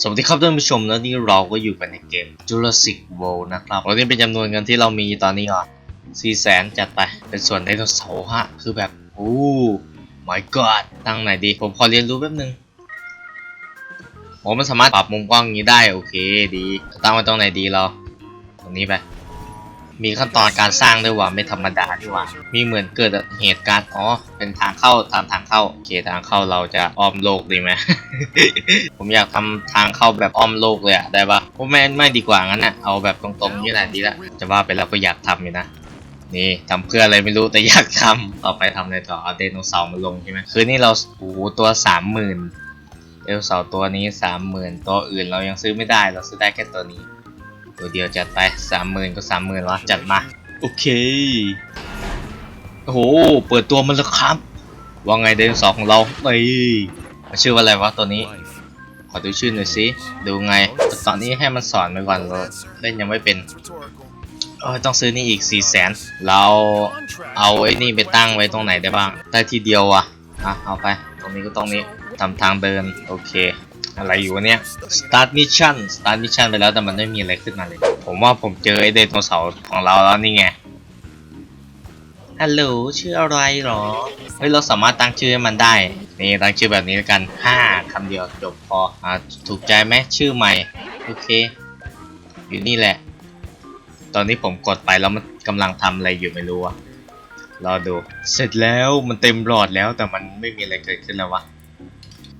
สวัสดีครับท่านผู้ชมแล้วนี่เราก็อยู่กันในเกม Jurassic World นะครับตอนนี้เป็นจำนวนเงินที่เรามีตอนนี้ก่อน4แสนจัดไป เป็นส่วนไดโนเสาร์ฮะ คือแบบ โอ้ my god ตั้งไหนดี ผมขอเรียนรู้แป๊บนึงผมมันสามารถปรับมุมกล้องอย่างนี้ได้ โอเคดี ตั้งไว้ตรงไหนดีเรา ตรงนี้ไป มีขั้นตอนการสร้างด้วยว่าไม่ธรรมดาดีว่า มีเหมือนเกิดเหตุการณ์อ๋อเป็นทางเข้าตามทางเข้าโอเคทางเข้าเราจะอ้อมโลกดีไหมผมอยากทำทางเข้าแบบอ้อมโลกเลยอะได้ปะผมไม่ไม่ดีกว่างั้นอะเอาแบบตรงๆนี่แหละดีละจะว่าไปแล้วก็อยากทำอยู่นะนี่ทำเพื่ออะไรไม่รู้แต่อยากทำต่อไปทำอะไรต่อเอาไดโนเสาร์มาลงใช่ไหมคือนี่เราโอ้โหตัวสามหมื่นไดโนเสาร์ตัวนี้สามหมื่นตัวอื่นเรายังซื้อไม่ได้เราซื้อได้แค่ตัวนี้ ตัวเดียวจัดไปสามหมื่นก็สามหมื่นวะจัดมา โอเค โอ้โห เปิดตัวมันแล้วครับ ว่าไงไดโนเสาร์ของเราเอ้ยมันชื่อว่าอะไรวะตัวนี้ ขอดูชื่อหน่อยสิ ดูไง ตอนนี้ให้มันสอนไปก่อนเราเล่นยังไม่เป็นเออต้องซื้อนี่อีก4ี่แสนเราเอาไอ้นี่ไปตั้งไว้ตรงไหนได้บ้าง ได้ทีเดียวอะอะเอาไป ตรงนี้ก็ตรงนี้ทำทางเดิน โอเค อะไรอยู่วะเนี่ย start mission start mission ไปแล้วแต่มันไม่มีอะไรขึ้นมาเลย ผมว่าผมเจอไอ้ไดโนเสาร์ของเราแล้วนี่ไง ฮัลโหลชื่ออะไรหรอ เฮ้ย เราสามารถตั้งชื่อให้มันได้ นี่ตั้งชื่อแบบนี้แล้วกันห้าคำเดียวจบพอ อ่า ถูกใจไหมชื่อใหม่ โอเค อยู่นี่แหละ ตอนนี้ผมกดไปแล้วมันกำลังทำอะไรอยู่ไม่รู้อะรอดู เสร็จแล้วมันเต็มหลอดแล้วแต่มันไม่มีอะไรเกิดขึ้นแล้ววะ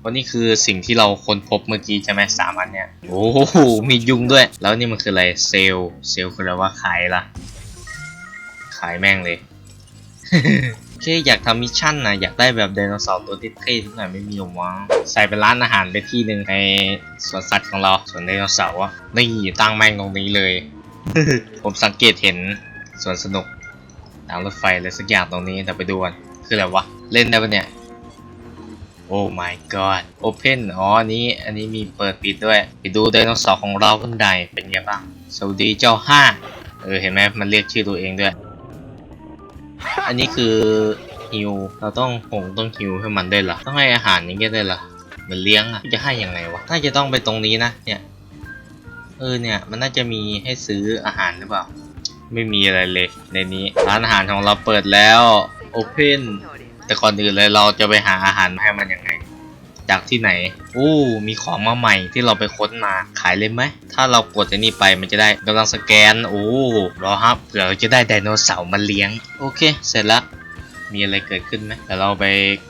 วันนี้คือสิ่งที่เราค้นพบเมื่อกี้ใช่ไหมสามอันเนี้ยโอ้โห มียุงด้วย แล้วนี่มันคืออะไร เซลล์ เซลล์คืออะไรว่าขายละขายแม่งเลยโอเคอยากทำมิชชั่นนะอยากได้แบบไดโนเสาร์ตัวเท่ๆทุกหน่อยไม่มีหรอวะใส่เป็นร้านอาหารไปที่หนึ่งในสวนสัตว์ของเราสวนไดโนเสาร์อะนี่ตั้งแม่งตรงนี้เลย ผมสังเกตเห็นสวนสนุกทางรถไฟอะไรสักอย่างตรงนี้แต่ไปดูกันคืออะไรวะ เล่นได้ปะเนี่ย โอ้ my god open อ๋อนี้ อันนี้มีเปิดปิดด้วยไปดูไดโนเสาร์ของเราข้างในเป็นไงบ้าง สวัสดีเจ้าห้าเออ เห็นไหมมันเรียกชื่อตัวเองด้วย อันนี้คือฮิว เราต้องคงต้องฮิวให้มันได้เหรอ ต้องให้อาหารอย่างเงี้ยด้เหรอเหมือนเลี้ยงอะ จะให้ยังไงวะ น่าจะต้องไปตรงนี้นะ เนี่ย เออ เนี่ย มันน่าจะมีให้ซื้ออาหารหรือเปล่า ไม่มีอะไรเลยในนี้ ร้านอาหารของเราเปิดแล้วโอเพน แต่ก่อนอื่นเลยเราจะไปหาอาหารมาให้มันยังไง จากที่ไหน อู้มีของมาใหม่ที่เราไปค้นมาขายเลยไหม ถ้าเรากดอันนี้ไปมันจะได้กำลังสแกน โอ้รอครับเผื่อจะได้ไดโนเสาร์มาเลี้ยง โอเค เสร็จแล้ว มีอะไรเกิดขึ้นไหมแต่เราไป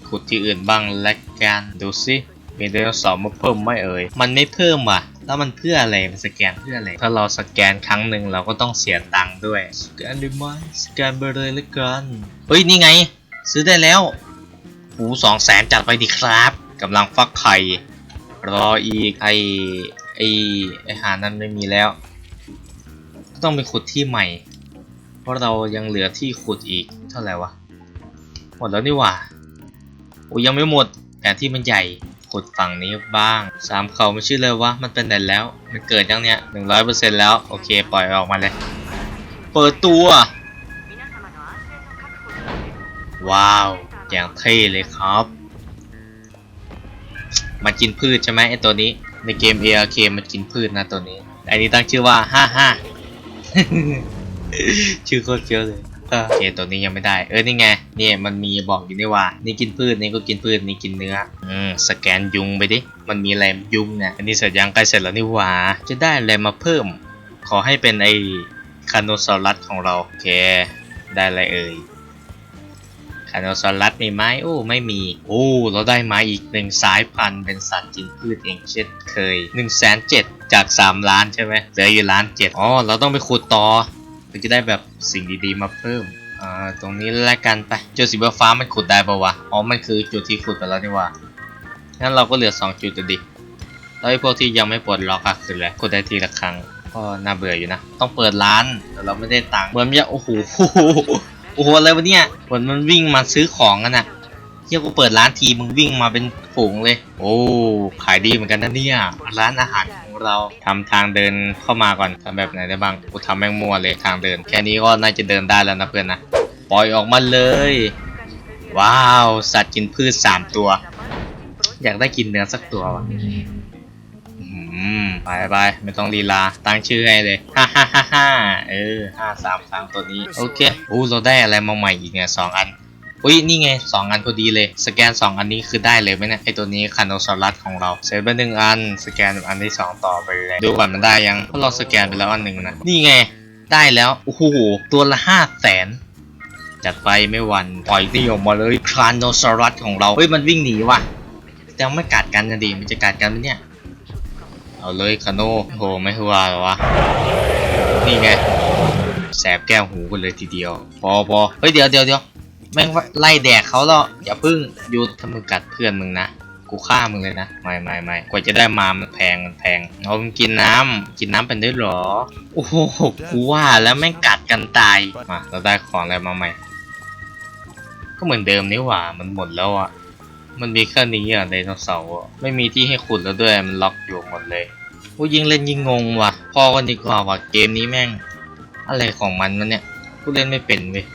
ขุดที่อื่นบ้างและกันดูสิมีไดโนเสาร์มาเพิ่มไหมเอ่ย มันไม่เพิ่มว่ะ แล้วมันเพื่ออะไร มันสแกนเพื่ออะไร ถ้าเราสแกนครั้งหนึ่งเราก็ต้องเสียตังค์ด้วย สแกนด้ไหมสแกนไปเลยละกัน เฮ้ย นี่ไง ซื้อได้แล้วหูสองแสนจัดไปดิครับกำลังฟักไข่รออีกไอไอไอหานั้นไม่มีแล้วก็ต้องไปขุดที่ใหม่ เพราะเรายังเหลือที่ขุดอีกเท่าไหร่วะหมดแล้วนี่หว่าโอ้ยังไม่หมดแผนที่มันใหญ่ขุดฝั่งนี้บ้างสามเขาไม่ชื่อเลยวะมันเป็นไหนแล้ว มันเกิดยังเนี่ยหนึ่งร้อยเปอร์เซ็นต์แล้ว โอเค ปล่อยออกมาเลย เปิดตัว ว้าว อย่างเท่เลยครับมากินพืชใช่ไหมไอตัวนี้ ในเกม ARK มันกินพืชนะตัวนี้ อันนี้ตั้งชื่อว่าห้าห้าชื่อโคตรเฟี้ยวเลยเออโอเคตัวนี้ยังไม่ได้ เออนี่ไง เนี่ยมันมีบอกอยู่นี่ว่า นี่กินพืช นี่ก็กินพืช นี่กินเนื้อ อืม สแกนยุงไปดิ มันมีอะไรยุงเนี่ย อันนี้เสร็จยังใกล้เสร็จแล้วนี่หว่า จะได้อะไรมาเพิ่ม ขอให้เป็นไอคาโนซอรัสของเรา โอเค ได้อะไรเอ่ย คาโนซอรัสมีไหมโอ้ไม่มี โอ้เราได้มาอีกหนึ่งสายพันธุ์เป็นสัตว์กินพืชเองเช่นเคย1นึ่งแสนเจ็ดจาก 3 ล้านใช่ไหมเหลืออยู่ล้านเจ็ดอ๋อเราต้องไปขุดต่อเราจะได้แบบสิ่งดีๆมาเพิ่มอ่าตรงนี้แลกกันไปจุดสีฟ้ามันขุดได้ปะวะอ๋อมันคือจุดที่ขุดไปแล้วนี่ว่างั้นเราก็เหลือ 2 จุดอะดิแล้วไอ้พวกที่ยังไม่ปลดล็อกอะคืออะไรขุดได้ทีละครั้งก็น่าเบื่ออยู่นะ ต้องเปิดร้านแต่เราไม่ได้ตังค์เหมือนจะโอ้โห โอ้โหอะไรวะเนี่ยเหมือนมันวิ่งมาซื้อของกันนะเที่ยกูเปิดร้านทีมึงวิ่งมาเป็นฝูงเลย โอ้ขายดีเหมือนกันนะเนี่ยร้านอาหารของเราทำทางเดินเข้ามาก่อนทำแบบไหนได้บ้างกูทำแม่งมัวเลยทางเดิน แค่นี้ก็น่าจะเดินได้แล้วนะเพื่อนนะปล่อยออกมาเลย ว้าว สัตว์กินพืชสามตัว อยากได้กินเนื้อสักตัววะ ไปไปไม่ต้องลีลา ตั้งชื่อให้เลยฮ่าฮ่าฮ่าฮ่าเออห้าสามสามตัวนี้ โอเคอู้เราได้อะไรมาใหม่อีกเนี่ยสองอันอุ้ยนี่ไงสองอันพอดีเลย สแกนสองอันนี้คือได้เลยไหมเนี่ยไอตัวนี้คานโนซอรัสของเราเซฟไปหนึ่งอัน สแกนอันที่สองต่อไปเลยดูก่อนมันได้ยังเพราะเราสแกนไปแล้วอันหนึ่งนะ นี่ไง ได้แล้วโอ้โหตัวละห้าแสนจัดไปไม่หวันปล่อยนี่ออกมาเลยคานโนซอรัสของเรา เฮ้ยมันวิ่งหนีว่ะแต่ไม่กัดกันนะดิมันจะกัดกันไหมเนี่ย เอาเลยคาโนโอ้โหไม่หัวหรอวะ นี่ไง แสบแก้วหูกันเลยทีเดียว พอพอเฮ้ยเดี๋ยวเดี๋ยวเดี๋ยวแม่งไล่แดกเขาแล้วอย่าพึ่งหยุดถ้ามึงกัดเพื่อนมึงนะ กูฆ่ามึงเลยนะ ไม่ไม่ไม่กว่าจะได้มามันแพงมันแพงเอามึงกินน้ำกินน้ำเป็นด้วยหรอ โอ้โหกูว่าแล้วแม่งกัดกันตายมาเราได้ของอะไรมาใหม่ ก็เหมือนเดิมนี่หว่ามันหมดแล้วอะ มันมีแค่นี้อะไดโนเสาร์ไม่มีที่ให้ขุดแล้วด้วยมันล็อกอยู่หมดเลยโอ้ยิงเล่นยิงงงว่ะ พอกันดีกว่าว่ะเกมนี้แม่ง อะไรของมันมันเนี่ยกูเล่นไม่เป็นเว้ย